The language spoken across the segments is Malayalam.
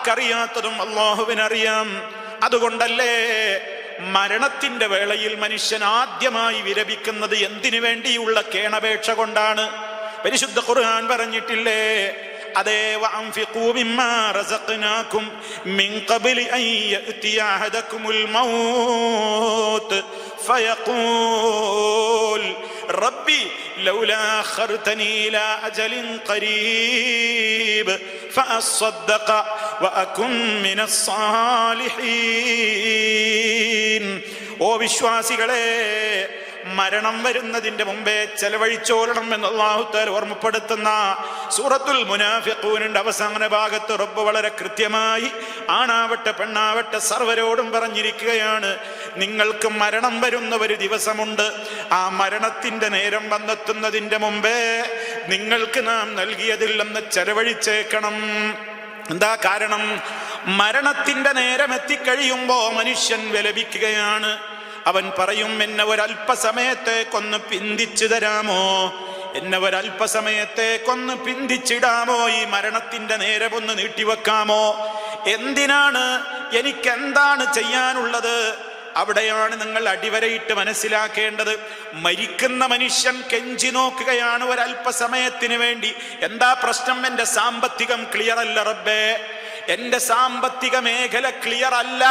ആർക്കറിയാത്തതും അള്ളാഹുവിനറിയാം. അതുകൊണ്ടല്ലേ മരണത്തിന്റെ വേളയിൽ മനുഷ്യൻ ആദ്യമായി വിരപിക്കുന്നത് എന്തിനു വേണ്ടിയുള്ള കേണപേക്ഷ കൊണ്ടാണ്? പരിശുദ്ധ ഖുർആൻ പറഞ്ഞിട്ടില്ലേ അതേ റബ്ബി ലൗലാ ഖരീബ്. ഓ വിശ്വാസികളെ മരണം വരുന്നതിന്റെ മുമ്പേ ചെലവഴിച്ചോരണം എന്ന് അള്ളാഹുത്താൽ ഓർമ്മപ്പെടുത്തുന്ന സൂറത്തുൽ മുനാഫിഖൂനിന്റെ അവസാന ഭാഗത്ത് റബ്ബ് വളരെ കൃത്യമായി ആണാവട്ടെ പെണ്ണാവട്ടെ സർവരോടും പറഞ്ഞിരിക്കുകയാണ് നിങ്ങൾക്ക് മരണം വരുന്ന ഒരു ദിവസമുണ്ട് ആ മരണത്തിന്റെ നേരം വന്നെത്തുന്നതിന്റെ മുമ്പേ നിങ്ങൾക്ക് നാം നൽകിയതില്ലെന്ന് ചെലവഴിച്ചേക്കണം. എന്താ കാരണം? മരണത്തിന്റെ നേരം എത്തിക്കഴിയുമ്പോ മനുഷ്യൻ വിലപിക്കുകയാണ്. അവൻ പറയും എന്നെ ഒരല്പസമയത്തേക്കൊന്ന് പിന്തിച്ചു തരാമോ? എന്നെ ഒരല്പസമയത്തേക്കൊന്ന് പിന്തിച്ചിടാമോ? ഈ മരണത്തിന്റെ നേരം ഒന്ന് നീട്ടിവെക്കാമോ? എന്തിനാണ്? എനിക്ക് എന്താണ് ചെയ്യാനുള്ളത്? അവിടെയാണ് നിങ്ങൾ അടിവരയിട്ട് മനസ്സിലാക്കേണ്ടത്. മരിക്കുന്ന മനുഷ്യൻ കെഞ്ചി നോക്കുകയാണ് ഒരല്പസമയത്തിന് വേണ്ടി. എന്താ പ്രശ്നം? എന്റെ സാമ്പത്തികം ക്ലിയർ അല്ല റബ്ബേ. എന്റെ സാമ്പത്തിക മേഖല ക്ലിയർ അല്ല.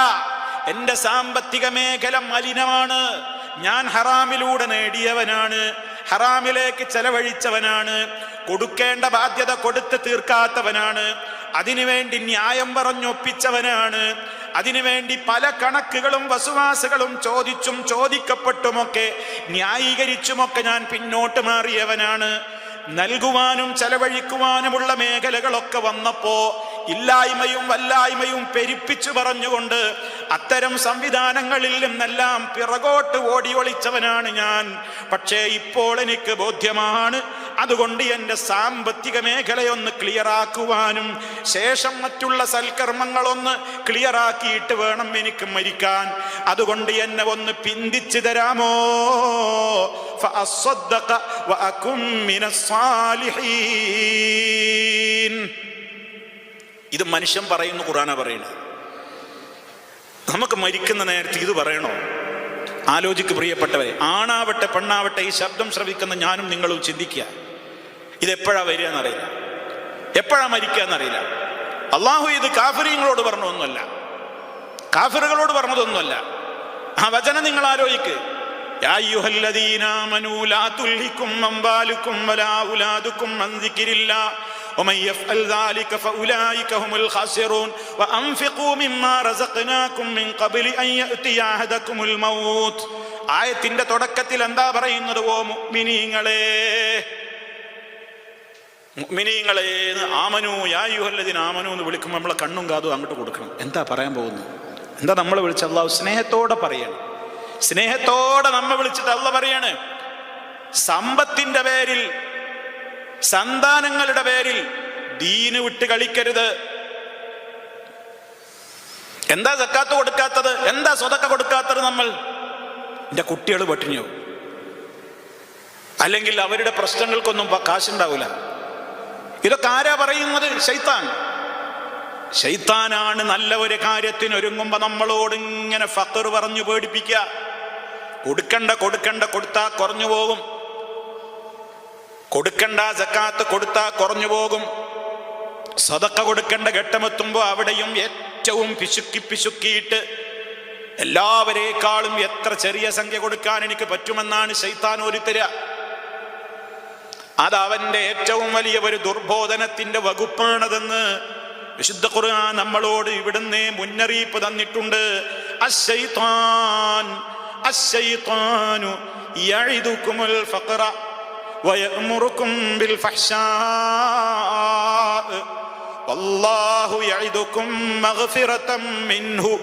എന്റെ സാമ്പത്തിക മേഖല മലിനമാണ്. ഞാൻ ഹറാമിലൂടെ നേടിയവനാണ്. ഹറാമിലേക്ക് ചെലവഴിച്ചവനാണ്. കൊടുക്കേണ്ട ബാധ്യത കൊടുത്ത് തീർക്കാത്തവനാണ്. അതിനുവേണ്ടി ന്യായം പറഞ്ഞൊപ്പിച്ചവനാണ്. അതിനുവേണ്ടി പല കണക്കുകളും വസുവാസുകളും ചോദിച്ചും ചോദിക്കപ്പെട്ടുമൊക്കെ ന്യായീകരിച്ചുമൊക്കെ ഞാൻ പിന്നോട്ട് മാറിയവനാണ്. നൽകുവാനും ചെലവഴിക്കുവാനുമുള്ള മേഖലകളൊക്കെ വന്നപ്പോ ഇല്ലായ്മയും വല്ലായ്മയും പെരുപ്പിച്ചു പറഞ്ഞുകൊണ്ട് അത്തരം സംവിധാനങ്ങളിൽ നിന്നെല്ലാം പിറകോട്ട് ഓടിയൊളിച്ചവനാണ് ഞാൻ. പക്ഷേ ഇപ്പോൾ എനിക്ക് ബോധ്യമാണ് അതുകൊണ്ട് എന്റെ സാമ്പത്തിക മേഖലയൊന്ന് ക്ലിയറാക്കുവാനും ശേഷം മറ്റുള്ള സൽക്കർമ്മങ്ങളൊന്ന് ക്ലിയറാക്കിയിട്ട് വേണം എനിക്ക് മരിക്കാൻ. അതുകൊണ്ട് എന്നെ ഒന്ന് പിന്തിച്ചു തരാമോ? ഇത് മനുഷ്യൻ പറയുന്നു ഖുറാന പറയുന്നത്. നമുക്ക് മരിക്കുന്ന നേരത്തെ ഇത് പറയണോ? ആലോചിക്ക് പ്രിയപ്പെട്ടവരെ. ആണാവട്ടെ പെണ്ണാവട്ടെ ഈ ശബ്ദം ശ്രവിക്കുന്ന ഞാനും നിങ്ങളും ചിന്തിക്കുക. ഇത് എപ്പോഴാ വരിക എന്നറിയില്ല എപ്പോഴാ മരിക്കുക എന്നറിയില്ല അള്ളാഹു ഇത് കാഫിര്യങ്ങളോട് പറഞ്ഞൊന്നുമല്ല കാഫിറുകളോട് പറഞ്ഞതൊന്നുമല്ല ആ വചനം നിങ്ങൾ ആലോചിക്ക് يا أيها الذين آمنوا لا تلهكم أموالكم ولا أولادكم عن ذكر الله ومن يفعل ذلك فأولئك هم الخاسرون وأنفقوا مما رزقناكم من قبل أن يأتي أحدكم الموت ആയത്തിന്റെ തുടക്കത്തിൽ എന്താ പറയുന്നത് ഓ മുഅ്മിനീങ്ങളെ മുഅ്മിനീങ്ങളെ എന്ന് ആമനു യായുഹല്ലതിന് ആമനു എന്ന് വിളിക്കുമ്പോൾ നമ്മളെ കണ്ണും കാതും അങ്ങോട്ട് കൊടുക്കണം. എന്താ പറയാൻ പോകുന്നത്? എന്താ നമ്മൾ വിളിച്ച അള്ളാഹു സ്നേഹത്തോടെ പറയണം? സ്നേഹത്തോടെ നമ്മെ വിളിച്ചിട്ട് അള്ള പറയാണ്? സമ്പത്തിന്റെ പേരിൽ സന്താനങ്ങളുടെ പേരിൽ ദീന് വിട്ട് കളിക്കരുത്. എന്താ സക്കാത്ത് കൊടുക്കാത്തത്? എന്താ സ്വതക്ക കൊടുക്കാത്തത് നമ്മൾ? എന്റെ കുട്ടികൾ പട്ടിണിയോ അല്ലെങ്കിൽ അവരുടെ പ്രശ്നങ്ങൾക്കൊന്നും കാശുണ്ടാവില്ല ഇതൊക്കെ ആരാ പറയുന്നത്? ശൈത്താൻ. ശൈത്താനാണ് നല്ല ഒരു കാര്യത്തിന് ഒരുങ്ങുമ്പോ നമ്മളോട് ഇങ്ങനെ ഫക്കർ പറഞ്ഞു പേടിപ്പിക്കുക കൊടുക്കണ്ട കൊടുക്കണ്ട കൊടുത്താ കുറഞ്ഞു പോകും. കൊടുക്കണ്ട ജക്കാത്ത് കൊടുത്താ കുറഞ്ഞു പോകും. സതക്ക കൊടുക്കേണ്ട ഘട്ടമെത്തുമ്പോൾ അവിടെയും ഏറ്റവും പിശുക്കി പിശുക്കിയിട്ട് എല്ലാവരേക്കാളും എത്ര ചെറിയ സംഖ്യ കൊടുക്കാൻ എനിക്ക് പറ്റുമെന്നാണ് ശൈത്താൻ ഒരുത്തര അത് അവന്റെ ഏറ്റവും വലിയ ഒരു ദുർബോധനത്തിന്റെ വകുപ്പാണതെന്ന് വിശുദ്ധ ഖുർആൻ നമ്മളോട് ഇവിടുന്ന് മുന്നറിയിപ്പ് തന്നിട്ടുണ്ട്. അശ്ശൈത്താൻ ഫഖറ ബിൽ ഫഹ്ശാ വല്ലാഹു മിൻഹു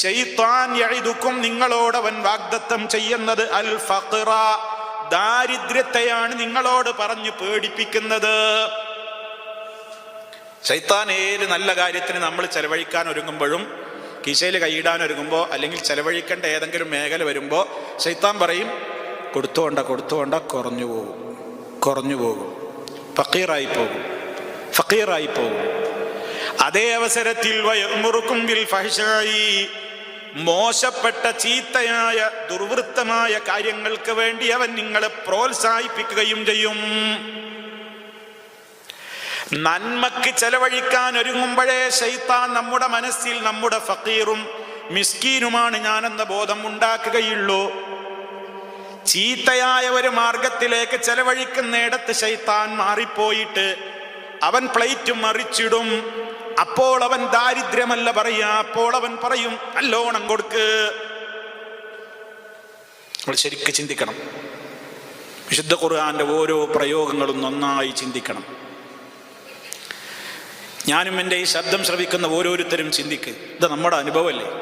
ഷെയ്ത്താൻ യഴിതുക്കും നിങ്ങളോട് അവൻ വാഗ്ദത്തം ചെയ്യുന്നത് അൽ ഫഖറ. ദാരിദ്ര്യത്തെയാണ് നിങ്ങളോട് പറഞ്ഞു പേടിപ്പിക്കുന്നത്. ശൈത്താൻ ഏത് നല്ല കാര്യത്തിന് നമ്മൾ ചെലവഴിക്കാൻ ഒരുങ്ങുമ്പോഴും കീശയിൽ കൈയിടാൻ ഒരുങ്ങുമ്പോൾ അല്ലെങ്കിൽ ചെലവഴിക്കേണ്ട ഏതെങ്കിലും മേഖല വരുമ്പോൾ ശൈത്താൻ പറയും കൊടുത്തുകൊണ്ട കൊടുത്തുകൊണ്ട കുറഞ്ഞു പോകും. കുറഞ്ഞു പോകും. ഫക്കീറായി പോകും. ഫക്കീറായി പോകും. അതേ അവസരത്തിൽ വയർമുറുക്കും ബിൽ മോശപ്പെട്ട ചീത്തയായ ദുർവൃത്തമായ കാര്യങ്ങൾക്ക് വേണ്ടി അവൻ നിങ്ങളെ പ്രോത്സാഹിപ്പിക്കുകയും ചെയ്യും. നന്മക്ക് ചെലവഴിക്കാൻ ഒരുങ്ങുമ്പോഴേ ശൈത്താൻ നമ്മുടെ മനസ്സിൽ നമ്മുടെ ഫക്കീറും മിസ്കീനുമാണ് ഞാനെന്ന ബോധം ഉണ്ടാക്കുകയുള്ളൂ. ചീത്തയായ ഒരു മാർഗത്തിലേക്ക് ചെലവഴിക്കുന്നിടത്ത് ശൈത്താൻ മാറിപ്പോയിട്ട് അവൻ പ്ലേറ്റ് മറിച്ചിടും. അപ്പോൾ അവൻ ദാരിദ്ര്യമല്ല പറയാ അപ്പോൾ അവൻ പറയും നല്ലോണം കൊടുക്ക്. നമ്മൾ ശരിക്ക് ചിന്തിക്കണം. വിശുദ്ധ ഖുർആന്റെ ഓരോ പ്രയോഗങ്ങളും നന്നായി ചിന്തിക്കണം. ഞാനും എന്റെ ഈ ശബ്ദം ശ്രവിക്കുന്ന ഓരോരുത്തരും ചിന്തിക്ക്. ഇത് നമ്മുടെ അനുഭവമല്ലേ?